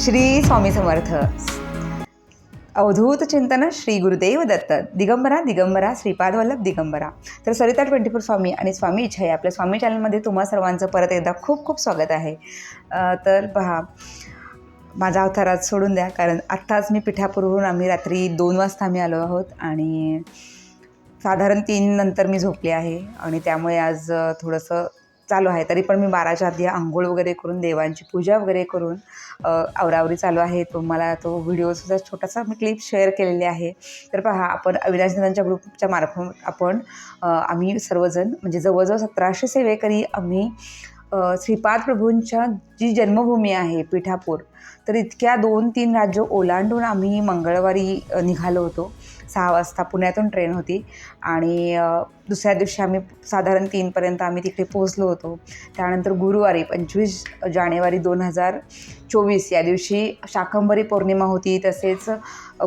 श्री स्वामी समर्थ. अवधूत चिंतन श्री गुरुदेव दत्त. दिगंबरा दिगंबरा श्रीपाद वल्लभ दिगंबरा. तर Sarita twenty four स्वामी आणि स्वामी इच्छा आहे आपल्या स्वामी चॅनलमध्ये तुम्हा सर्वांचं परत एकदा खूप खूप स्वागत आहे. तर पहा माझा अवतार आज सोडून द्या कारण आत्ताच मी पिठापूरहून आम्ही रात्री दोन वाजता आम्ही आलो आहोत आणि साधारण तीन नंतर मी झोपले आहे आणि त्यामुळे आज थोडंसं चालू आहे. तरी पण मी बाराच्या आधी आंघोळ वगैरे करून देवांची पूजा वगैरे करून आवरावरी चालू आहे. तो मला तो व्हिडिओसुद्धा छोटासा मी क्लिप शेअर केलेली आहे. तर पहा आपण अविनाशदादांच्या ग्रुपच्या मार्फत आपण आम्ही सर्वजण म्हणजे जवळजवळ सतराशे सेवेकरी आम्ही श्रीपाद प्रभूंच्या जी जन्मभूमी आहे पिठापूर तर इतक्या दोन तीन राज्य ओलांडून आम्ही मंगळवारी निघालो होतो. सहा वाजता पुण्यातून ट्रेन होती. आणि दुसऱ्या दिवशी आम्ही साधारण तीनपर्यंत आम्ही तिकडे पोहोचलो होतो. त्यानंतर गुरुवारी पंचवीस जानेवारी दोन हजार चोवीस या दिवशी शाकंभरी पौर्णिमा होती. तसेच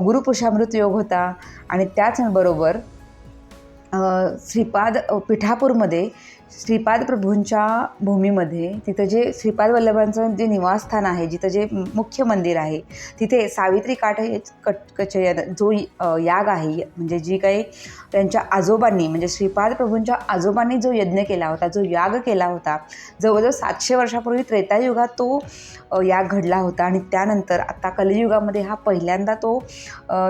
गुरुपुषामृत योग होता. आणि त्याचबरोबर श्रीपाद पिठापूरमध्ये श्रीपाद प्रभूंच्या भूमीमध्ये तिथं जे श्रीपाद वल्लभांचं जे निवासस्थान आहे जिथं जे मुख्य मंदिर आहे तिथे सावित्री काठ हे कट कचयन जो याग आहे म्हणजे जी काही त्यांच्या आजोबांनी म्हणजे श्रीपाद प्रभूंच्या आजोबांनी जो यज्ञ केला होता जो याग केला होता जवळजवळ सातशे वर्षापूर्वी त्रेतायुगात तो याग घडला होता आणि त्यानंतर आता कलियुगामध्ये हा पहिल्यांदा तो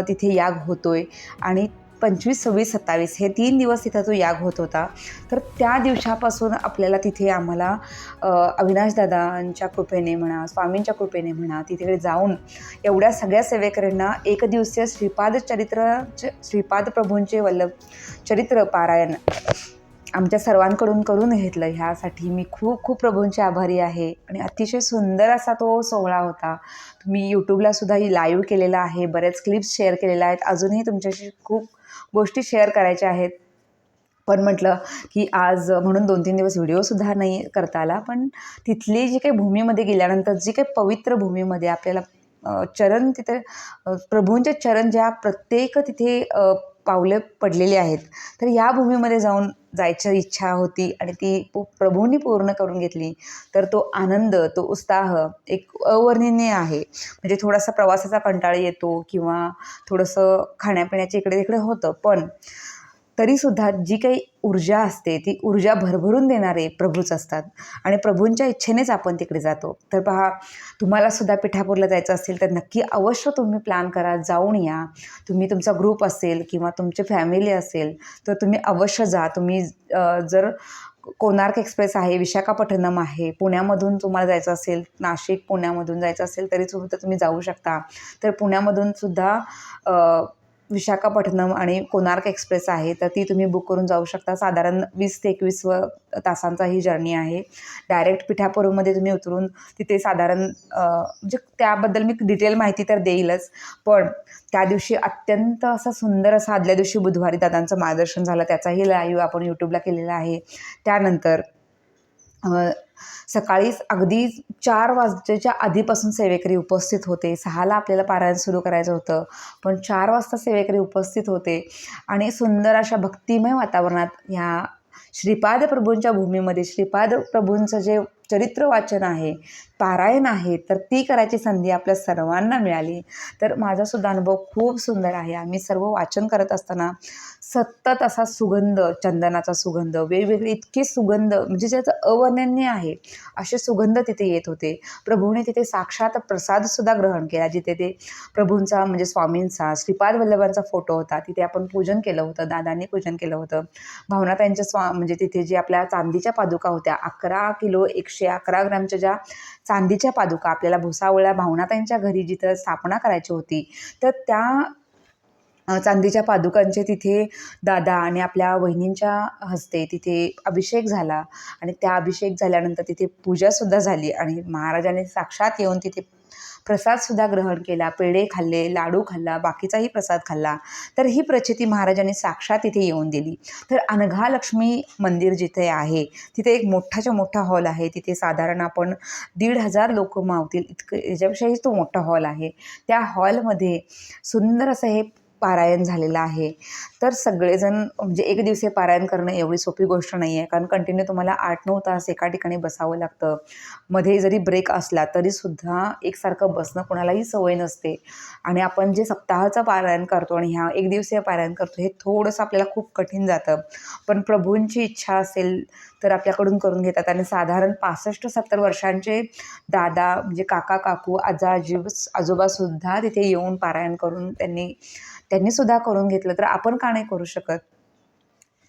तिथे याग होतोय. आणि पंचवीस सव्वीस सत्तावीस हे तीन दिवस तिथं तो याग होत होता. तर त्या दिवसापासून आपल्याला तिथे आम्हाला अविनाशदादांच्या कृपेने म्हणा स्वामींच्या कृपेने म्हणा तिथे जाऊन एवढ्या सगळ्या सेवेकऱ्यांना एक दिवसीय श्रीपाद चरित्र श्रीपाद प्रभूंचे वल्लभ चरित्र पारायण आमच्या सर्वांकडून करून घेतलं. ह्यासाठी मी खूप खूप प्रभूंचे आभारी आहे. आणि अतिशय सुंदर असा तो सोहळा होता. तुम्ही यूट्यूबला सुद्धा ही लाईव्ह केलेला आहे. बरेच क्लिप्स शेअर केलेल्या आहेत. अजूनही तुमच्याशी खूप गोष्टी शेअर करायच्या आहेत. पण म्हटलं की आज म्हणून दोन तीन दिवस व्हिडिओसुद्धा नाही करता आला पण तिथली जी काही भूमीमध्ये गेल्यानंतर जी काही पवित्र भूमीमध्ये आपल्याला चरण तिथे प्रभूंचे चरण ज्या प्रत्येक तिथे पावलं पडलेली आहेत. तर या भूमीमध्ये जाऊन जायची इच्छा होती आणि ती पू- प्रभूंनी पूर्ण करून घेतली तर तो आनंद तो उत्साह एक अवर्णनीय आहे. म्हणजे थोडासा प्रवासाचा कंटाळा येतो किंवा थोडंसं खाण्यापिण्याच्या इकडे तिकडे होतं पण तरीसुद्धा जी काही ऊर्जा असते ती ऊर्जा भरभरून देणारे प्रभूच असतात. आणि प्रभूंच्या इच्छेनेच आपण तिकडे जातो. तर पहा तुम्हाला सुद्धा पिठापूरला जायचं असेल तर नक्की अवश्य तुम्ही प्लॅन करा जाऊन या. तुम्ही तुमचा ग्रुप असेल किंवा तुमची फॅमिली असेल तर तुम्ही अवश्य जा. तुम्ही जर कोणार्क एक्सप्रेस आहे विशाखापट्टणम आहे पुण्यामधून तुम्हाला जायचं असेल नाशिक पुण्यामधून जायचं असेल तरी सुद्धा तुम्ही जाऊ शकता. तर पुण्यामधून सुद्धा विशाखापट्टणम आणि कोणार्क एक्सप्रेस आहे तर ती तुम्ही बुक करून जाऊ शकता. साधारण वीस ते एकवीस व तासांचा ही जर्नी आहे. डायरेक्ट पिठापूरमध्ये तुम्ही उतरून तिथे साधारण म्हणजे त्याबद्दल मी डिटेल माहिती तर देईलच पण त्या दिवशी अत्यंत असा सुंदर असा आदल्या दिवशी बुधवारी दादांचं मार्गदर्शन झालं. त्याचाही लाईव्ह आपण यूट्यूबला केलेला आहे. त्यानंतर सकाळीच अगदी चार वाजताच्या आधीपासून सेवेकरी उपस्थित होते. सहाला आपल्याला पारायण सुरू करायचं होतं. पण चार वाजता सेवेकरी उपस्थित होते आणि सुंदर अशा भक्तिमय वातावरणात ह्या श्रीपाद प्रभूंच्या भूमीमध्ये श्रीपाद प्रभूंचं जे चरित्र वाचन आहे पारायण आहे तर ती करायची संधी आपल्या सर्वांना मिळाली. तर माझासुद्धा अनुभव खूप सुंदर आहे. आम्ही सर्व वाचन करत असताना सतत असा सुगंध चंदनाचा सुगंध वेगवेगळे इतके सुगंध म्हणजे ज्याचं अवर्णनीय आहे असे सुगंध तिथे येत होते. प्रभूने तिथे साक्षात प्रसादसुद्धा ग्रहण केला जिथे ते प्रभूंचा म्हणजे स्वामींचा श्रीपाद वल्लभांचा फोटो होता. तिथे आपण पूजन केलं होतं दादांनी पूजन केलं होतं. भावना त्यांच्या स्वा म्हणजे तिथे जे आपल्या चांदीच्या पादुका होत्या अकरा किलो एकशे अकरा ग्रामच्या ज्या चांदीच्या पादुका आपल्याला भुसावळ्या भावनाताईंच्या घरी जिथं स्थापना करायची होती तर त्या चांदीच्या पादुकांचे तिथे दादा आणि आपल्या वहिनींच्या हस्ते तिथे अभिषेक झाला. आणि त्या अभिषेक झाल्यानंतर तिथे पूजासुद्धा झाली आणि महाराजाने साक्षात येऊन तिथे प्रसादसुद्धा ग्रहण केला. पेढे खाल्ले लाडू खाल्ला बाकीचाही प्रसाद खाल्ला. तर ही प्रचिती महाराजांनी साक्षात तिथे येऊन दिली. तर अनघा लक्ष्मी मंदिर जिथे आहे तिथे एक मोठाच्या मोठा हॉल आहे. तिथे साधारण आपण दीड हजार लोक मावतील. इतकं याच्यापेक्षाही तो मोठा हॉल आहे. त्या हॉलमध्ये सुंदर असं हे पारायण झालेलं आहे. तर सगळेजण म्हणजे एक दिवसीय पारायण करणं एवढी सोपी गोष्ट नाही आहे कारण कंटिन्यू तुम्हाला आठ नऊ तास एका ठिकाणी बसावं लागतं. मध्ये जरी ब्रेक असला तरीसुद्धा एकसारखं बसणं कोणालाही सवय नसते. आणि आपण जे सप्ताहाचं पारायण करतो आणि ह्या एक दिवसीय पारायण करतो हे थोडंसं आपल्याला खूप कठीण जातं. पण प्रभूंची इच्छा असेल तर आपल्याकडून करून घेतात. आणि साधारण पासष्ट सत्तर वर्षांचे दादा म्हणजे काका काकू आजा आजी आजोबासुद्धा तिथे येऊन पारायण करून त्यांनी त्यांनीसुद्धा करून घेतलं तर आपण का नाही करू शकत?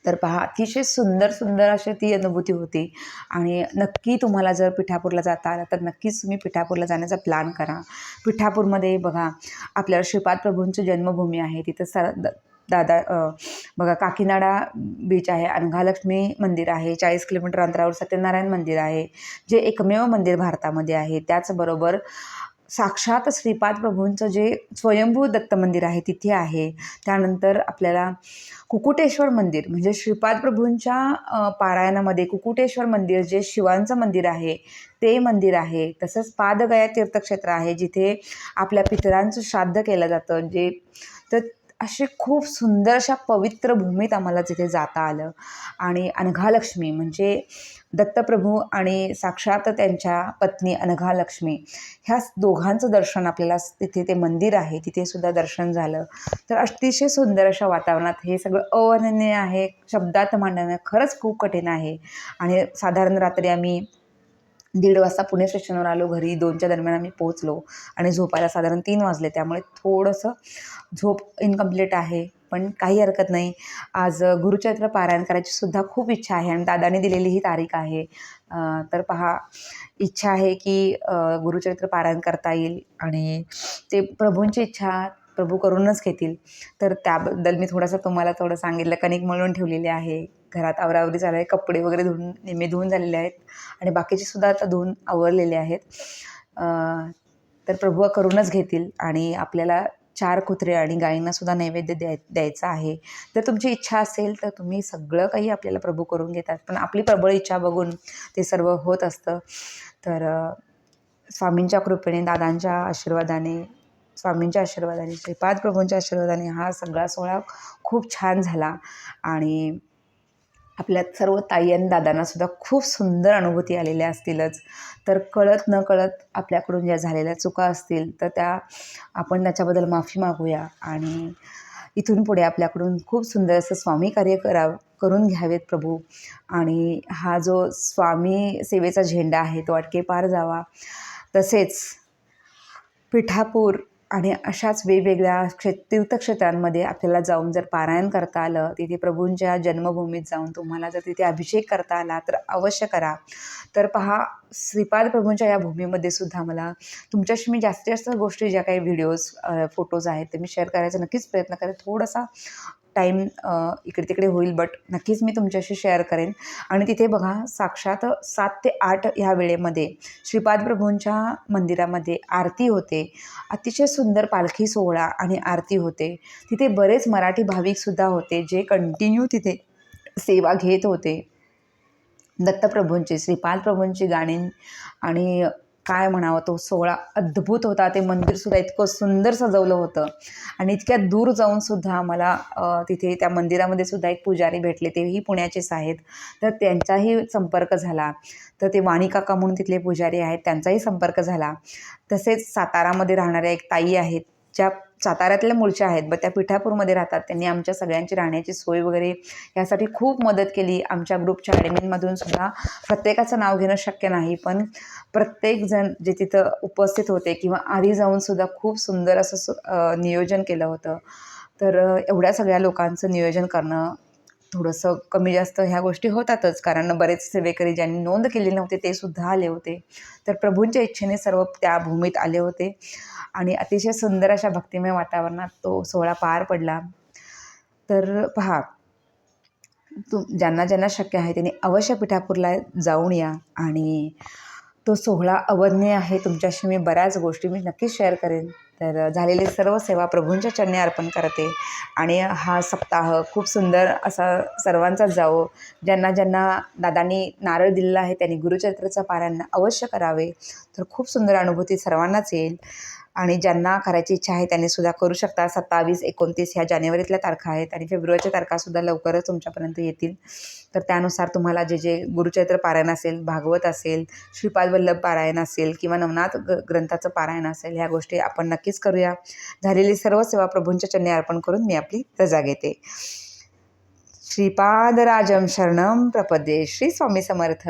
तर पहा अतिशय सुंदर सुंदर अशी ती अनुभूती होती. आणि नक्की तुम्हाला जर पिठापूरला जाता आला तर नक्कीच तुम्ही पिठापूरला जाण्याचा प्लॅन करा. पिठापूरमध्ये बघा आपल्याला श्रीपाद प्रभूंची जन्मभूमी आहे. तिथं सर दादा बघा काकीनाडा बीच आहे. अनघालक्ष्मी मंदिर आहे. चाळीस किलोमीटर अंतरावर सत्यनारायण मंदिर आहे. जे एकमेव मंदिर भारतामध्ये आहे. त्याचबरोबर साक्षात श्रीपाद प्रभूंचं जे स्वयंभू दत्त मंदिर आहे तिथे आहे. त्यानंतर आपल्याला कुकुटेश्वर मंदिर म्हणजे श्रीपाद प्रभूंच्या पारायणामध्ये कुकुटेश्वर मंदिर जे शिवांचं मंदिर आहे ते मंदिर आहे. तसंच पादगया तीर्थक्षेत्र आहे जिथे आपल्या पितरांचं श्राद्ध केलं जातं. जे तर असे खूप सुंदर अशा पवित्र भूमीत आम्हाला तिथे जाता आलं. आणि अनघालक्ष्मी म्हणजे दत्तप्रभू आणि साक्षात त्यांच्या पत्नी अनघालक्ष्मी ह्या दोघांचं दर्शन आपल्याला तिथे ते मंदिर आहे तिथेसुद्धा दर्शन झालं. तर अतिशय सुंदर अशा वातावरणात हे सगळं अवर्णनीय आहे शब्दात मांडणं खरंच खूप कठीण आहे. आणि साधारण रात्री आम्ही दीड वाजता पुणे स्टेशनवर आलो. घरी दोनच्या दरम्यान आम्ही पोहोचलो आणि झोपायला साधारण तीन वाजले. त्यामुळे थोडंसं झोप इनकम्प्लीट आहे. पण काही हरकत नाही. आज गुरुचरित्र पारायण करायची सुद्धा खूप इच्छा आहे आणि दादाने दिलेली ही तारीख आहे. तर पहा इच्छा आहे की गुरुचरित्र पारायण करता येईल आणि ते प्रभूंची इच्छा प्रभू करूनच घेतील. तर त्याबद्दल मी थोडंसं तुम्हाला थोडं सांगितलं कणिक मळून ठेवलेली आहे. घरात आवरावरी झालं आहे कपडे वगैरे धुवून निम्मे धुवून झालेले आहेत. आणि बाकीचे सुद्धा आता धुवून आवरलेले आहेत. तर प्रभू करूनच घेतील. आणि आपल्याला चार कुत्रे आणि गायींना सुद्धा नैवेद्य द्याय द्यायचा आहे. जर तुमची इच्छा असेल तर तुम्ही सगळं काही आपल्याला प्रभू करून घेतात. पण आपली प्रबळ इच्छा बघून ते सर्व होत असतं. तर स्वामींच्या कृपेने दादांच्या आशीर्वादाने स्वामींच्या आशीर्वादाने श्रीपाद प्रभूंच्या आशीर्वादाने हा सगळा सोहळा खूप छान झाला. आणि आपल्या सर्व ताई आणि दादांनासुद्धा खूप सुंदर अनुभूती आलेल्या असतीलच. तर कळत न कळत आपल्याकडून ज्या झालेल्या चुका असतील तर त्या आपण त्याच्याबद्दल माफी मागूया आणि इथून पुढे आपल्याकडून खूप सुंदर असं स्वामी कार्य करा करून घ्यावेत प्रभू. आणि हा जो स्वामी सेवेचा झेंडा आहे तो अटके पार जावा. तसेच पिठापूर आणि अशाच वेगवेगळ्या क्षे तीर्थक्षेत्रांमध्ये आपल्याला जाऊन जर पारायण करता आलं तिथे प्रभूंच्या जन्मभूमीत जाऊन तुम्हाला जर तिथे अभिषेक करता आला तर अवश्य करा. तर पहा श्रीपाद प्रभूंच्या या भूमीमध्ये सुद्धा मला तुमच्याशी मी जास्तीत जास्त गोष्टी ज्या काही व्हिडिओज फोटोज आहेत ते मी शेअर करायचा नक्कीच प्रयत्न करेन. थोडासा टाईम इकडे तिकडे होईल बट नक्कीच मी तुमच्याशी शेअर करेन. आणि तिथे बघा साक्षात सात ते आठ ह्या वेळेमध्ये श्रीपाद प्रभूंच्या मंदिरामध्ये आरती होते. अतिशय सुंदर पालखी सोहळा आणि आरती होते. तिथे बरेच मराठी भाविकसुद्धा होते जे कंटिन्यू तिथे सेवा घेत होते. दत्तप्रभूंची श्रीपाद प्रभूंची गाणी आणि काय म्हणावं तो सोहळा अद्भुत होता. ते मंदिरसुद्धा इतकं सुंदर सजवलं होतं. आणि इतक्या दूर जाऊनसुद्धा मला तिथे त्या मंदिरामध्ये सुद्धा एक पुजारी भेटले. तेही पुण्याचेच आहेत. तर त्यांचाही संपर्क झाला. तर ते वाणीकाका म्हणून तिथले पुजारी आहेत त्यांचाही संपर्क झाला. तसेच सातारामध्ये राहणाऱ्या एक ताई आहेत ज्या साताऱ्यातल्या मूळच्या आहेत ब त्या पिठापूरमध्ये राहतात. त्यांनी आमच्या सगळ्यांची राहण्याची सोय वगैरे यासाठी खूप मदत केली. आमच्या ग्रुपच्या ॲडमिनमधून सुद्धा प्रत्येकाचं नाव घेणं शक्य नाही पण प्रत्येकजण जे तिथं उपस्थित होते किंवा आधी जाऊनसुद्धा खूप सुंदर असं नियोजन केलं होतं. तर एवढ्या सगळ्या लोकांचं नियोजन करणं थोडंसं कमी जास्त ह्या गोष्टी होतातच. कारण बरेच सेवेकरी ज्यांनी नोंद केली नव्हते ते सुद्धा आले होते. तर प्रभूंच्या इच्छेने सर्व त्या भूमीत आले होते. आणि अतिशय सुंदर अशा भक्तिमय वातावरणात तो सोहळा पार पडला. तर पहा तू ज्यांना ज्यांना शक्य आहे त्यांनी अवश्य पिठापूरला जाऊन या. आणि तो सोहळा अवज्ञ आहे. तुमच्याशी मी बऱ्याच गोष्टी मी नक्कीच शेअर करेन. तर झालेली सर्व सेवा प्रभूंच्या चरणी अर्पण करते. आणि हा सप्ताह खूप सुंदर असा सर्वांचाच जावो. ज्यांना ज्यांना दादांनी नारळ दिलेला आहे त्यांनी गुरुचरित्राचं पारायण अवश्य करावे. तर खूप सुंदर अनुभूती सर्वांनाच येईल. आणि ज्यांना करायची इच्छा आहे त्यांनी सुद्धा करू शकता. सत्तावीस एकोणतीस ह्या जानेवारीतल्या तारखा आहेत आणि फेब्रुवारीच्या तारखासुद्धा लवकरच तुमच्यापर्यंत येतील. तर त्यानुसार तुम्हाला जे जे गुरुचरित्र पारायण असेल भागवत असेल श्रीपाद वल्लभ पारायण असेल किंवा नवनाथ ग ग्रंथाचं पारायण असेल ह्या गोष्टी आपण नक्कीच करूया. झालेली सर्व सेवा प्रभूंच्या चरणी अर्पण करून मी आपली रजा घेते. श्रीपादराजम शरणम प्रपदे. श्री स्वामी समर्थ.